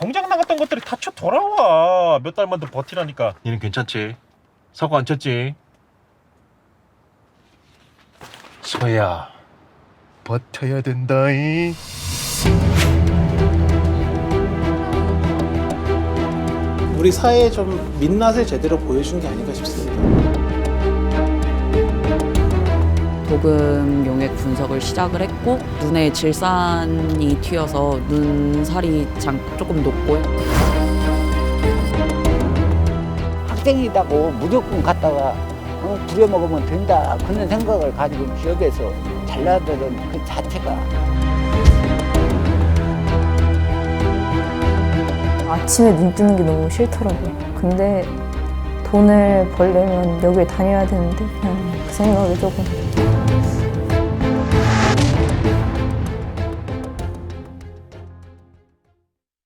공장 나갔던 것들이 다쳐 돌아와 몇 달만 더 버티라니까 니는 괜찮지? 사고 안 쳤지? 소야 버텨야 된다이 우리 사회에 좀 민낯을 제대로 보여준 게 아닌가 싶습니다. 도금 용액 분석을 시작을 했고 눈에 질산이 튀어서 눈살이 장, 조금 높고요. 학생이라고 무조건 갔다가 어, 부려먹으면 된다 그런 생각을 가지고 지역에서 잘나들은 그 자체가 아침에 눈 뜨는 게 너무 싫더라고요. 근데 돈을 벌려면 여길 다녀야 되는데 그냥 그 생각이 조금